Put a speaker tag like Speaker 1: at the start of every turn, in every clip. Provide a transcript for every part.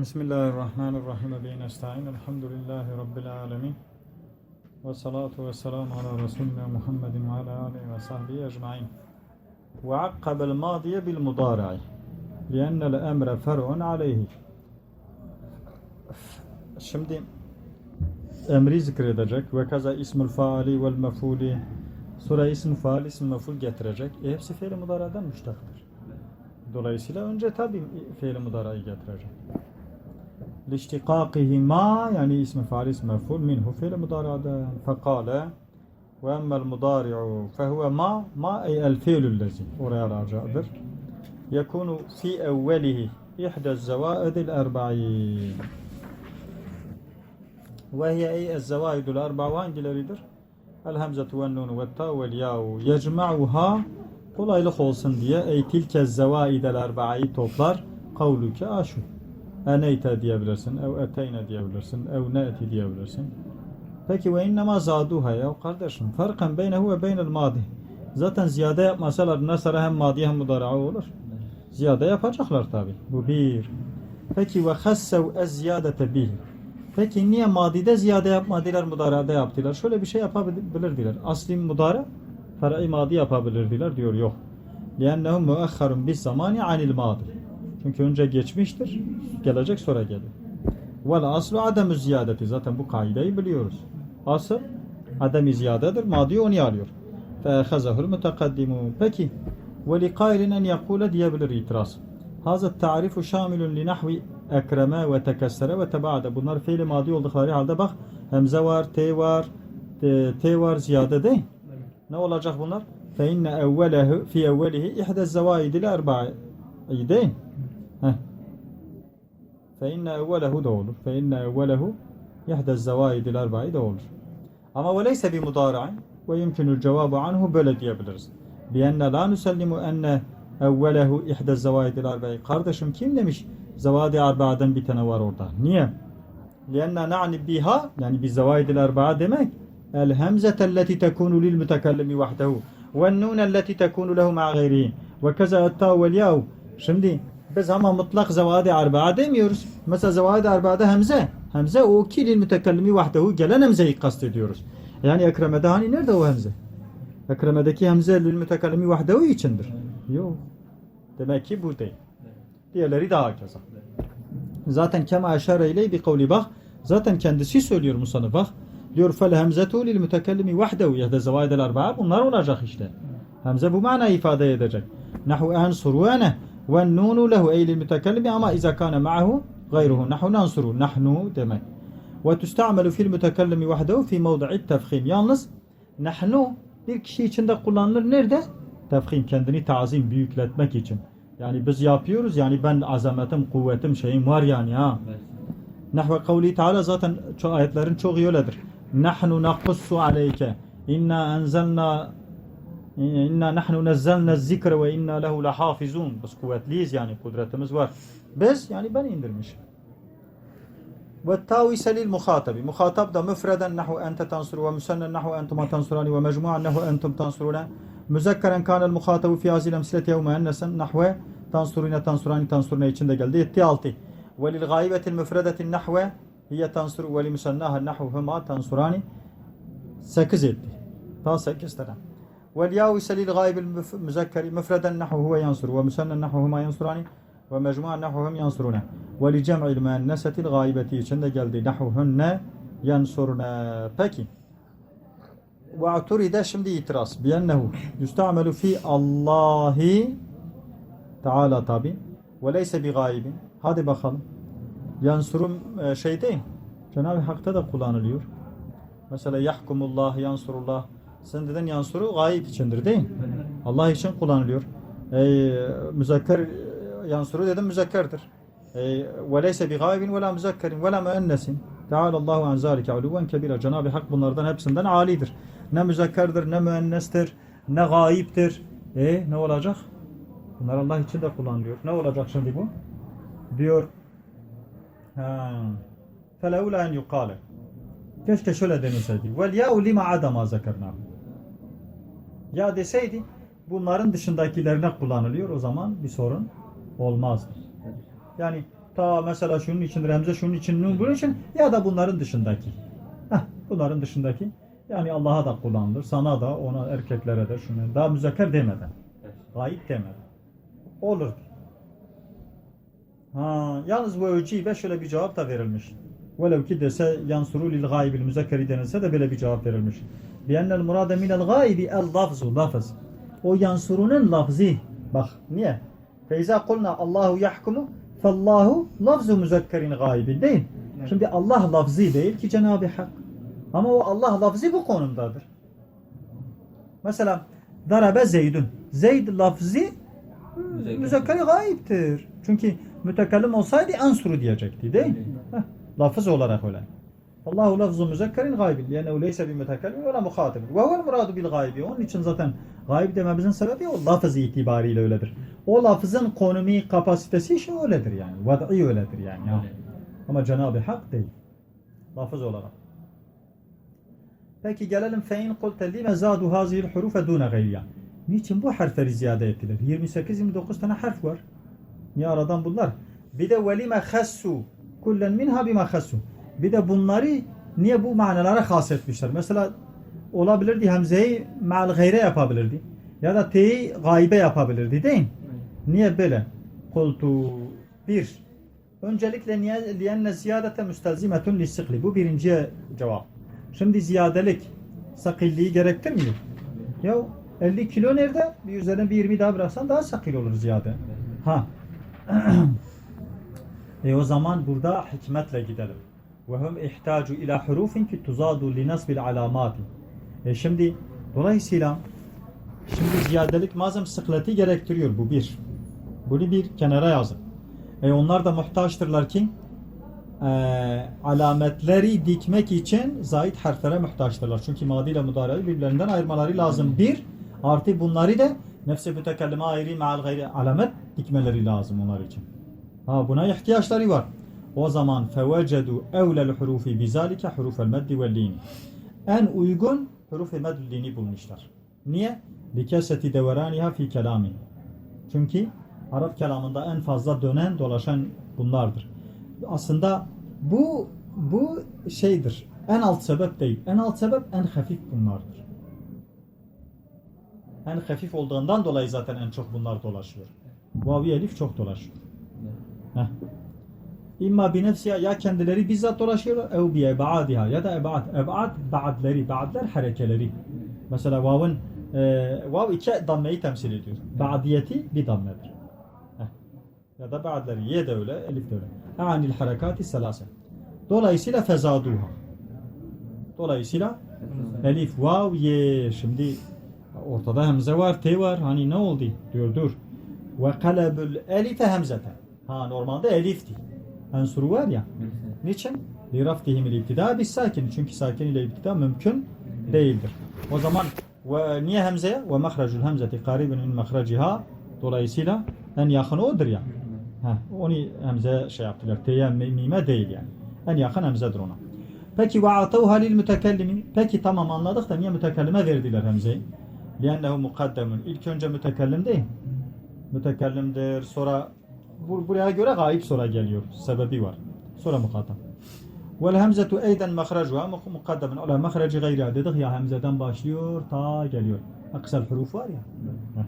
Speaker 1: Bismillahirrahmanirrahim. Ve nestaîn. Elhamdülillahi rabbil alamin. Ve salatu ve selam ala resulina Muhammedin ve ala alihi ve sahbihi ecmaîn. Ve akkabel mâdiye bil mudâri'i. Li'ennel emre fer'un aleyhi. Şimdi emri zikredecek ve kaza ismül faali vel mef'uli sonra isim faal isim mef'ul getirecek. E hepsi fiil mudara'dan müştaktır. Dolayısıyla önce tabi fiil mudara'yı getirecek. لاشتقاقهما يعني اسم فاعل اسم مفعول منه فعل مضارع فقال واما المضارع فهو ما ما اي الفعل الذي oraya racadır يكون في اوله احدى الزوائد الاربعين وهي اي الزوائد الاربع وهangileridir الهمزة والنون والتاء والياء يجمعها kolaylık olsun diye ey tilke zevaidel erba'ayı toplar kavluke aşu eneyte diyebilirsin, ev eteyne diyebilirsin, ev ne'ti diyebilirsin. Peki ve innema zaduha ya kardeşim farkan beynehu ve beynel madi. Zaten ziyade yapmasalar nasara hem madi hem mudara'a olur. Ziyade yapacaklar tabi. Bu bir. Peki ve hassev ez ziyadete bihi. Peki niye madide ziyade yapmadılar, mudarada yaptılar? Şöyle bir şey yapabilirdiler. Asli mudara, fer'i madi yapabilirdiler diyor. Yok. لِأَنَّهُ مُؤَخَّرٌ بِالزَّمَانِ عَنِ الْمَاضِ çünkü önce geçmiştir, gelecek sonra gelir. Vel aslu ademü ziyadeti. Zaten bu kaideyi biliyoruz. Asıl adem-i ziyadedir. Madi onu arıyor. Fehazahul mutakaddimun. Peki ve li kailin en yakule diyebilir itiraz. Hazret tarifu şamilun li nahvi ekreme ve tekessere ve tebaade. Bunlar fiili madi oldukları halde bak hemze var, te var, te var ziyade değil. Ne olacak bunlar? Fe inne evvelehu fi evvelihi ihde zevaidil erba'i. İyi değil. Heh. Fe inne evvelehu da olur. Fe inne evvelehu ihde zevaidil erba'i de olur. Ama ve leyse bi mudara'in ve yumkinul cevabu anhu böyle diyebiliriz. Bi enne la nusellimu enne evvelehu ihde zevaidil erba'i. Kardeşim kim demiş? Zavadi arba'dan bir tane var orada. Niye? Lianna na'ni biha yani bi zevaidil erba'a demek el hemzetelleti tekunu lil mütekellimi vahdehu ve nunelleti tekunu lehu ma'a gayrihi ve keza etta vel yahu. Şimdi biz ama mutlak zavadi arba'a demiyoruz. Mesela zavadi arba'da hemze. Hemze o ki lil mütekellimi vahdehu gelen hemzeyi kastediyoruz. Yani ekremede hani nerede o hemze? Ekremedeki hemze lil mütekellimi vahdehu içindir. Yok. Demek ki bu değil. Diğerleri daha keza. Zaten kema aşare ile bir kavli bak. Zaten kendisi söylüyor Musa'nı bak. Diyor fel hemzetu lil mütekellimi vahdehu yahde zavaidel arba'a bunlar olacak işte. Hemze bu mana ifade edecek. Nahu ensuru ene ve nunu lehu ey lil mütekellimi ama iza kana ma'ahu gayruhu. Nahu nansuru. Nahnu demek. Ve tusta'melu fil mütekellimi vahdehu fi mevdi'i tefkhim. Yalnız nahnu bir kişi içinde kullanılır. Nerede? Tefkhim. Kendini tazim, büyükletmek için. Yani biz yapıyoruz yani ben azametim, kuvvetim, şeyim var yani ha. Nahve kavli Teala zaten ayetlerin çok öyledir. Nahnu naqussu aleyke. İnna enzelna إنا نحن نزلنا الذكر وإنا له لحافظون. بس قوات ليز يعني قدرة مزوار. بس يعني بني إندر مش. والتاوي سليل مخاطب مخاطب ده مفردا نحو أنت تنصر ومسنن نحو أنتما تنصران ومجموعا نحو أنتم تنصرون. مذكرا كان المخاطب في هذه الأمثلة يوم أنسا نحو تنصرين تنصران تنصرنا يتشند قلدي. التالتي وللغائبة المفردة النحو هي تنصر ولمسناها النحو هما تنصران. سكزت تا سكزتنا والياء للغائب الغائب المذكر مفردا نحو هو ينصر ومثنى نحو هما ينصران ومجموعا نحو هم ينصرون ولجمع المؤنثة الغائبة içinde geldi نحوهن ينصرن peki واعترض şimdi itiraz بأنه يستعمل في الله Teala tabi ve leyse bi gaibin hadi bakalım yansurum e, şey değil Cenab-ı Hak'ta da kullanılıyor mesela yahkumullah yansurullah sen deden yansuru gayip içindir değil mi? Allah için kullanılıyor. Ey, müzekker yansuru dedim müzekkerdir. Ve leyse bi gayibin ve la müzekkerin ve la müennesin. Teala Allahu an zalike uluven kebira. Cenab-ı Hak bunlardan hepsinden alidir. Ne müzekkerdir, ne müennestir, ne gayiptir. E ne olacak? Bunlar Allah için de kullanılıyor. Ne olacak şimdi bu? Diyor. Feleula en yukale. Keşke şöyle demeseydi. Vel ya'u lima adama zekernâhu. Ya deseydi bunların dışındakilerine kullanılıyor o zaman bir sorun olmazdı. Yani Ta mesela şunun için Remze şunun için bunun için ya da bunların dışındaki. Heh, bunların dışındaki. Yani Allah'a da kullanılır. Sana da ona erkeklere de şunu daha müzekker demeden. Gayip demeden. Olur. Ha, yalnız bu öcibe şöyle bir cevap da verilmiş. Velev ki dese yansuru lil gaybil müzekkeri denilse de böyle bir cevap verilmiş. Biennel murade minel gaybi el lafzu lafız. O yansurunun lafzı. Bak niye? Feyza kulna Allahu yahkumu fallahu lafzu müzekkerin gaybin değil. Şimdi Allah lafzı değil ki Cenab-ı Hak. Ama o Allah lafzı bu konumdadır. Mesela darabe Zeydun. Zeyd lafzı
Speaker 2: Müzekker.
Speaker 1: gayiptir. Çünkü mütekellim olsaydı ansuru diyecekti değil mi? Heh, Lafız olarak öyle. Allahu lafzu müzekkerin gaybin. Yani leyse bir mütekellim ve la muhatib. Ve huvel muradu bil gaybi. Onun için zaten gayb dememizin sebebi o lafız itibariyle öyledir. O lafızın konumu, kapasitesi işi öyledir yani. Vad'i öyledir yani. Ya. Ama Cenab-ı Hak değil. Lafız olarak. Peki gelelim fein kulte lime zadu hazihil hurufe dune gayriya. Niçin bu harfleri ziyade ettiler? 28-29 tane harf var. Niye aradan bunlar? Bir de velime khassu kullen minha bima khassu. Bir de bunları niye bu manalara has etmişler? Mesela olabilirdi Hamze'yi ma'al gayre yapabilirdi. Ya da T'yi gaybe yapabilirdi değil mi? Niye böyle? Kultu bir. Öncelikle niye liyenne ziyadete müstelzimetun lissikli. Bu birinci cevap. Şimdi ziyadelik sakilliği gerektirmiyor. Ya 50 kilo nerede? Bir üzerine bir 20 daha bıraksan daha sakil olur ziyade. Ha. e o zaman burada hikmetle gidelim. Ve hum ihtacu ila hurufin ki tuzadu li nasbil alamati. E şimdi dolayısıyla şimdi ziyadelik mazım sıkleti gerektiriyor bu bir. Bunu bir kenara yazın. E onlar da muhtaçtırlar ki e, alametleri dikmek için zayit harflere muhtaçtırlar. Çünkü madi ile mudareyi birbirlerinden ayırmaları lazım. Bir, artı bunları da nefse mütekellime ayrı meal gayri alamet dikmeleri lazım onlar için. Ha buna ihtiyaçları var. O zaman fevecedu evlel hurufi bizalike hurufel meddi vel lini. En uygun huruf-i meddi lini bulmuşlar. Niye? Likeseti deveraniha fi kelami. Çünkü Arap kelamında en fazla dönen dolaşan bunlardır. Aslında bu bu şeydir. En alt sebep değil. En alt sebep en hafif bunlardır. En hafif olduğundan dolayı zaten en çok bunlar dolaşıyor. Vavi elif çok dolaşıyor. Heh. İmma binefsiha ya kendileri bizzat dolaşıyorlar ev bi ebadiha ya da ebad. Ebad ba'dleri. Ba'dler harekeleri. Mesela vav'ın e, vav iki dammeyi temsil ediyor. Ba'diyeti bir. Heh. Ya da ba'dleri. Ye de öyle, elif de öyle. Anil harekati selase. Dolayısıyla fezaduha. Dolayısıyla elif, vav, ye. Şimdi ortada hemze var, t var. Hani ne oldu? Diyor dur. Ve kalebül elife hemzete. Ha normalde elifti. Ensuru var ya. Niçin? Liraftihim ibtida bis sakin. Çünkü sakin ile ibtida mümkün değildir. O zaman ve niye hemzeye? Ve mahracul hemzeti karibun min mahraciha. Dolayısıyla en yakın odur ya. Ha, onu hemze şey yaptılar. T'ye mime değil yani. En yakın hemzedir ona. Peki ve atavha lil mütekellimi. Peki tamam anladık da niye mütekellime verdiler hemzeyi? Liennehu mukaddemun. İlk önce mütekellim değil. Mütekellimdir. Sonra bur buraya göre gayip sonra geliyor. Sebebi var. Sonra muhatap. Vel hemzetu eyden mahracuha mukaddemun ala mahreci gayriha dedik ya hemzeden başlıyor ta geliyor. Aksal huruf var ya. Heh.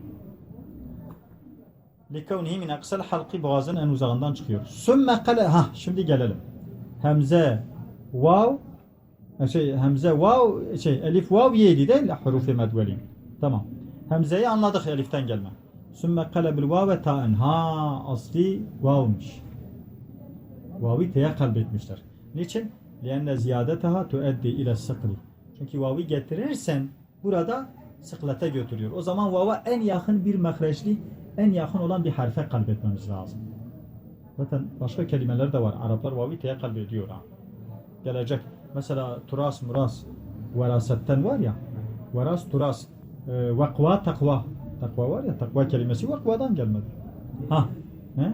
Speaker 1: Likevnihi min aksal halki boğazın en uzağından çıkıyor. Sümme kale ha şimdi gelelim. Hemze vav şey hemze vav şey elif vav yedi değil hurufi medvelin. Tamam. Hemzeyi anladık eliften gelme. Sümme kalebil vave ta'en. Ha asli vavmış. Vavi t'ye kalbetmişler. Niçin? Lienne ziyadeteha tueddi ile sıkli. Çünkü vavi getirirsen burada sıklete götürüyor. O zaman vava en yakın bir mehreçli, en yakın olan bir harfe kalbetmemiz lazım. Zaten başka kelimeler de var. Araplar vavi t'ye kalbediyor ha. Gelecek. Mesela turas, muras, verasetten var ya. Veras, turas. E, vakva, takva. Takva var ya, takva kelimesi vakvadan gelmedi. Ha. He?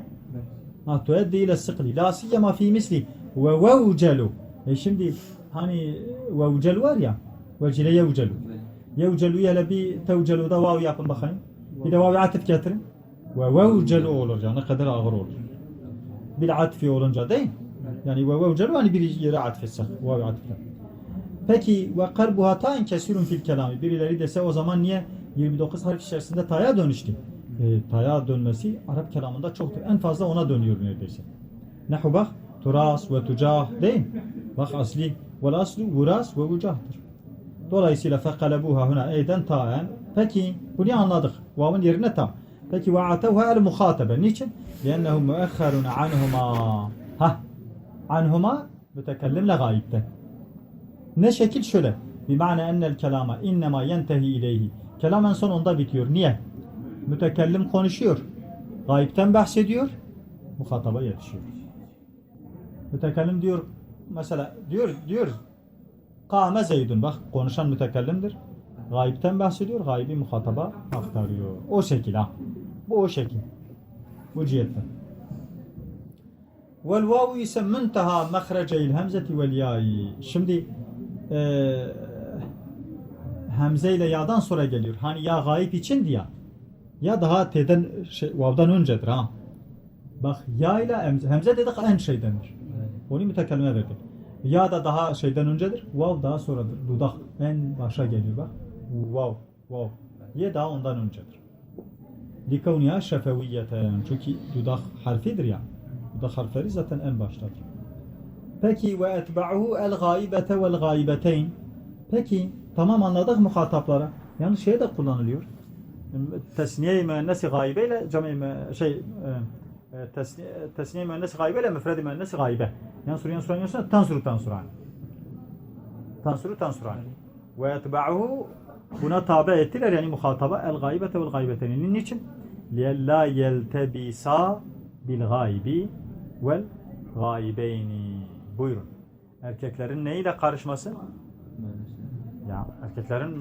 Speaker 1: Ha, tueddi ile sıkli. La siyema fi misli. Ve vevcelu. E şimdi hani vevcel var ya. Vecile yevcelu. Yevcelu ile bir tevcelu da vav yapın bakayım. Bir de vav atıf getirin. Ve vevcelu olur. Yani ne kadar ağır olur. bil atfi olunca değil? Yani ve vevcelu hani bir yere atfetsek. Vav atfetsek. Peki ve kalbuha ta'in kesirun fil kelami. Birileri dese o zaman niye 29 harf içerisinde ta'ya dönüştü? E, ta'ya dönmesi Arap kelamında çoktur. En fazla ona dönüyor neredeyse. Nahu bak turas ve tucah değil? Bak asli vel aslu vuras ve vucahtır. Dolayısıyla fekalebuha huna eyden ta'en. Peki bunu anladık. Vav'ın yerine tam. Peki ve atevha el muhatabe. Niçin? Liennehu müekharun anhuma. Ha. Anhuma mütekellimle gayipten. Ne şekil şöyle. Bimane ennel kelama innema yentehi ileyhi. Kelam en sonunda bitiyor. Niye? Mütekellim konuşuyor. Gayipten bahsediyor. Muhataba yetişiyor. Mütekellim diyor mesela diyor diyor Kâme Zeydun bak konuşan mütekellimdir. Gayipten bahsediyor. Gaybi muhataba aktarıyor. O şekil ha. Bu o şekil. Bu cihetten. Vel vavu ise münteha mehreceyil hemzeti vel ya'i. Şimdi eee hemze ile ya'dan sonra geliyor. Hani ya gayip için diye. Ya daha t'den şey, vav'dan öncedir ha. Bak ya ile hemze, hemze dedik en şeydendir. Onu mütekellime verdik. Ya da daha şeyden öncedir. Vav daha sonradır. Dudak en başa geliyor bak. Vav, vav. Ye daha ondan öncedir. Likavniya şefeviyeten. Çünkü dudak harfidir ya. Dudak harfleri zaten en baştadır. Peki ve etba'uhu el gaibete vel gaibeteyn. Peki tamam anladık muhataplara. Yani şey de kullanılıyor. Tesniye-i müennesi gaibe ile cami şey e, e, tesniye, tesniye müennesi gaibe ile müfredi müennesi gaibe. Yansuru yansuru yansuru tansuru tansurani. Tansuru tansurani. Ve etba'uhu buna tabi ettiler yani muhataba el gaibete vel gaibeteyn. Niçin? Bil gaibi vel gaibeyni. Buyurun. Erkeklerin neyle karışması? Ya erkeklerin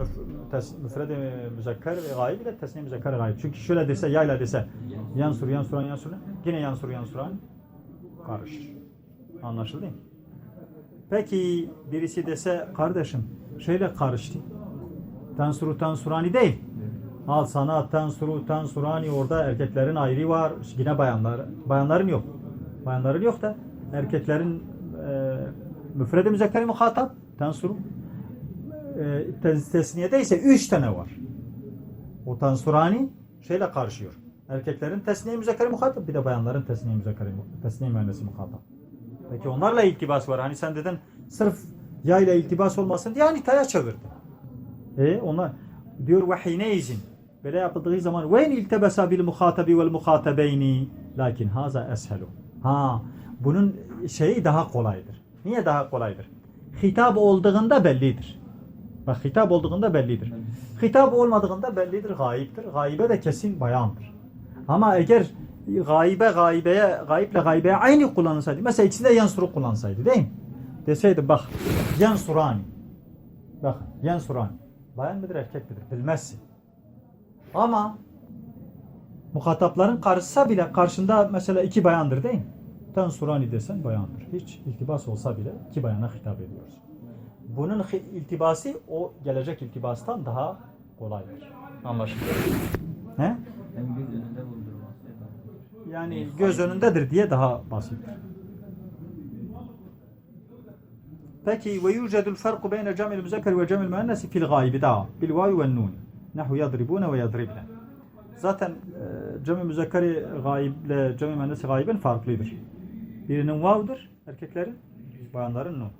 Speaker 1: müfredi müzekker ve gayb ile tesniye müzekker gayb. Çünkü şöyle dese yayla dese yansur yansuran yansuran yine yansur yansuran karışır. Anlaşıldı mı? Peki birisi dese kardeşim şeyle karıştı. Tansuru tansurani değil. Al sana tansuru tansurani orada erkeklerin ayrı var. Yine bayanlar. Bayanların yok. Bayanların yok da erkeklerin e, müfredi müzekkeri muhatap tansuru e, tes- tesniyede ise üç tane var. O tansurani şeyle karışıyor. Erkeklerin tesniye müzekkeri muhatap bir de bayanların tesniye müzekkeri tesniye mühendisi muhatap. Peki onlarla iltibas var. Hani sen dedin sırf ya ile iltibas olmasın diye hani taya çevirdi. E onlar diyor ve hineyzin böyle yapıldığı zaman ve in iltebesa bil muhatabi vel muhatabeyni lakin haza eshelu. Ha bunun şeyi daha kolaydır. Niye daha kolaydır? Hitap olduğunda bellidir. Bak hitap olduğunda bellidir. Hitap olmadığında bellidir, gayiptir. Gaybe de kesin bayandır. Ama eğer gaybe gaybeye, gayiple gaybeye aynı kullanılsaydı, mesela içinde yansuru kullansaydı değil mi? Deseydi bak, yansurani. Bak, yansurani. Bayan mıdır, erkek midir? Bilmezsin. Ama muhatapların karşısa bile karşında mesela iki bayandır değil mi? Tansurani desen bayandır. Hiç iltibas olsa bile iki bayana hitap ediyoruz. Bunun iltibası o gelecek iltibastan daha kolaydır. Anlaşıldı. He? Yani göz önündedir diye daha basittir. Peki ve yucedul farku beyne cemil müzekker ve cemil müennesi fil gaybi da bil vavi ve nun. Nahu yadribune ve yadribne. Zaten e, cemil müzekkeri gayble cemil müennesi gaybin farklıdır. Birinin vav'dır erkeklerin, bayanların nun.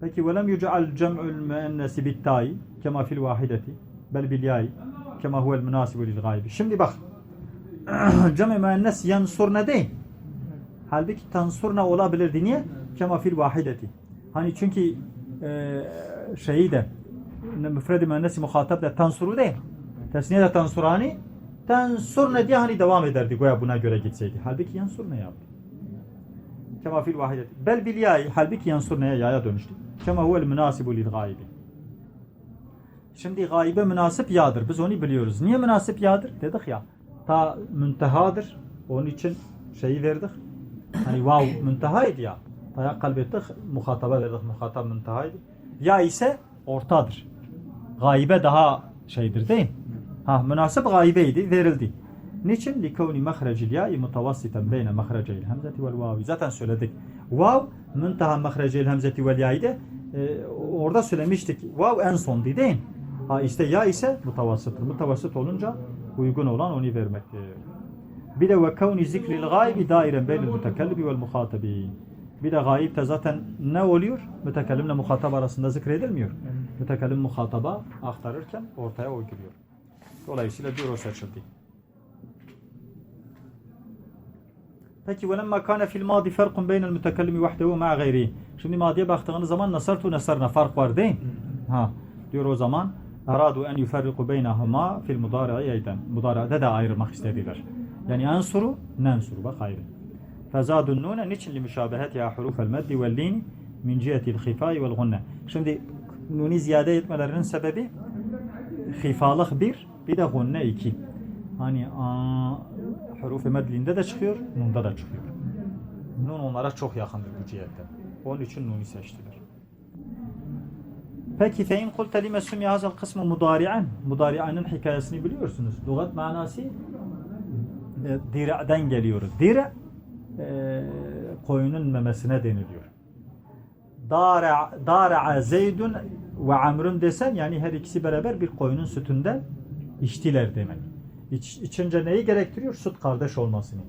Speaker 1: Peki ve lem yuc'al cem'ul müennesi bit ta'i kema fil vahideti bel bil ya'i kema huvel münasibu lil gaybi. Şimdi bak cem-i müennes yansurne değil. Halbuki tansurna olabilirdi. Niye? Kema fil vahideti. Hani çünkü e, şeyi de müfredi müennesi muhatap da tansuru değil. Tesniye de tansurani tansurne diye hani devam ederdi goya buna göre gitseydi. Halbuki yansurne yaptı. Kema fil vahideti. Bel bil ya'i halbuki yansurneye yaya dönüştü. Kema huvel münasibu lil gaybi. Şimdi gaybe münasip yağdır. Biz onu biliyoruz. Niye münasip yağdır? Dedik ya. Ta müntehadır. Onun için şeyi verdik. Hani vav müntehaydı ya. Taya kalbettik. Muhataba verdik. Muhatap müntehaydı. Ya ise ortadır. Gaybe daha şeydir değil mi? Ha münasip gaybeydi. Verildi. Niçin? لِكَوْنِ مَخْرَجِ الْيَاءِ مُتَوَسِّطًا بَيْنَ مَخْرَجَيِ الْهَمْزَةِ وَالْوَاوِ Zaten söyledik. Vav, münteha mehrecel hemzeti vel ya'ydı. Ee, orada söylemiştik. Vav en son değil mi? Ha işte ya ise mutavassıttır. Mutavassıt olunca uygun olan onu vermektir. Bir de ve kavni zikril gaybi dairen beynel mütekellimi vel muhatabi. Bir de gayip de zaten ne oluyor? Mütekellimle muhatap arasında zikredilmiyor. Mütekellim muhataba aktarırken ortaya o giriyor. Dolayısıyla diyor o seçildi. Peki وَلَمَّا كَانَ فِي الْمَاضِ فَرْقٌ بَيْنَ الْمُتَكَلِّمِ وَحْدَهُ مَعَ غَيْرِهِ Şimdi madiye baktığınız zaman nasartu nasarna fark var değil mi? Ha, diyor o zaman aradu en yuferriku beynahuma fil mudari'i eyden. Mudari'de de ayırmak istediler. Yani ensuru nensuru bak ayrı. Fezadun nune niçin li müşabeheti ya hurufel meddi vel lini min cihetil khifai vel gunne. Şimdi nuni ziyade etmelerinin sebebi hifalık bir, bir de gunne iki. Hani aa, hurufu medlinde de çıkıyor, nunda da çıkıyor. Nun onlara çok yakındır bu cihetten. Onun için nuni seçtiler. Peki fein kulte lime sumya hazel kısmı mudari'an. Mudari'anın hikayesini biliyorsunuz. Lugat manası e, dira'den geliyor. Dira e, koyunun memesine deniliyor. Dara dara Zeydun ve Amrun desen yani her ikisi beraber bir koyunun sütünden içtiler demek. İç, içince neyi gerektiriyor? Süt kardeş olmasını.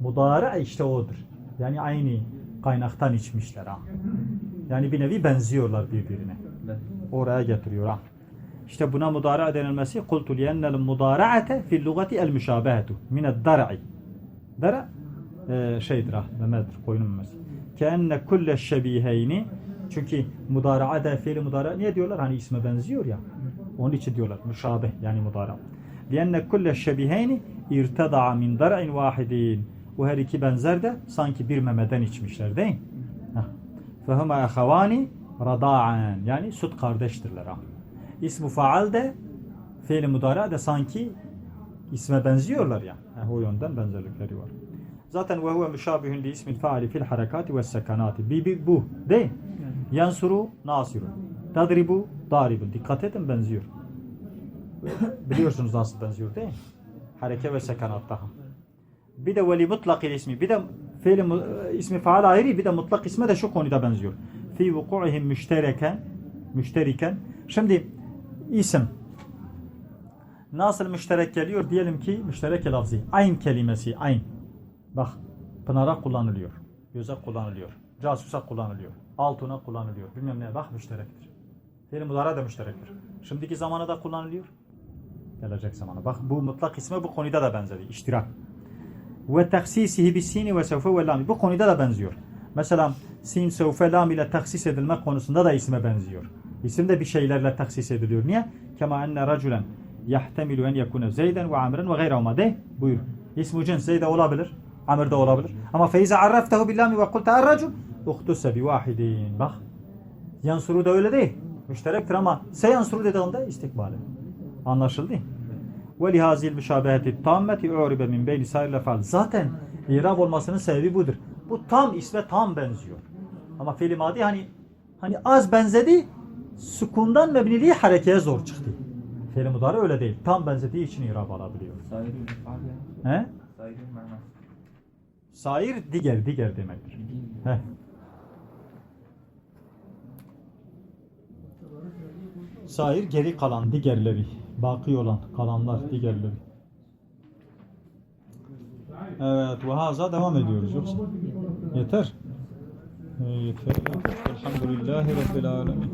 Speaker 1: Mudara işte odur. Yani aynı kaynaktan içmişler ha. Yani bir nevi benziyorlar birbirine. Oraya getiriyor ha. İşte buna mudara denilmesi liyennel mudara'ate fil lugati el müşabehetu mined dar'i. Dara e, şeydir ha, memedir, koyunun memesi. Keenne kulle şebiheyni çünkü mudara'a da fiili mudara niye diyorlar? Hani isme benziyor ya. Onun için diyorlar müşabeh yani mudara. Liyenne kulle şebiheyni irtada'a min dar'in vahidin. Bu her iki benzer de sanki bir memeden içmişler değil mi? Fehuma ahavani rada'an. Yani süt kardeştirler. İsmu faal de fiili mudara da sanki isme benziyorlar ya. Yani o yönden benzerlikleri var. Zaten ve huve müşabihun li ismil faali fil harekati ve sekanati. Bi, bi, bu değil? Yansuru nasiru. Tadribu daribun. Dikkat edin benziyor. Biliyorsunuz nasıl benziyor değil mi? Hareke ve sekanatta. Bir de veli mutlakil ismi. Bir de fiil ismi faal ayrı bir de mutlak isme de şu konuda benziyor. Fi vuku'ihim müştereken müşteriken. Şimdi isim nasıl müşterek geliyor? Diyelim ki müşterek lafzi. Ayn kelimesi. Ayn. Bak pınara kullanılıyor. Göze kullanılıyor. Casusa kullanılıyor. Altuna kullanılıyor. Bilmem ne. Bak müşterektir. Fiil mudara da müşterektir. Şimdiki zamana da kullanılıyor. Gelecek zamana. Bak bu mutlak isme bu konuda da benzedi. İştirak. Ve taksisihi bis sini ve sevfe ve lam. Bu konuda da benziyor. Mesela sin, sevfe, lam ile taksis edilmek konusunda da isme benziyor. İsim de bir şeylerle taksis ediliyor. Niye? Kema enne raculen yahtemilu en yekune zeyden ve amren ve gayrahuma de. Buyur. İsmu cins zeyde olabilir. Amr da olabilir. Ama feize arraftehu billami ve kulte arracul uhtuse bi vahidin. Bak. Yansuru da öyle değil. Müşterektir ama se yansuru dediğinde istikbali. Anlaşıldı? Ve lihazil müşabeheti tammeti u'ribe min beyni sair lefal. Zaten irab olmasının sebebi budur. Bu tam isme tam benziyor. Ama fiili madi hani hani az benzedi sükundan mebniliği harekeye zor çıktı. Fiili mudari öyle değil. Tam benzediği için irab alabiliyor.
Speaker 2: İfade.
Speaker 1: He?
Speaker 2: Manası.
Speaker 1: Sair diğer diğer demektir. He. Sair geri kalan diğerleri. Baki olan kalanlar diğerleri. Evet ve haza devam ediyoruz yoksa. Yeter. Ee, Yeter. Elhamdülillahi Rabbil Alemin.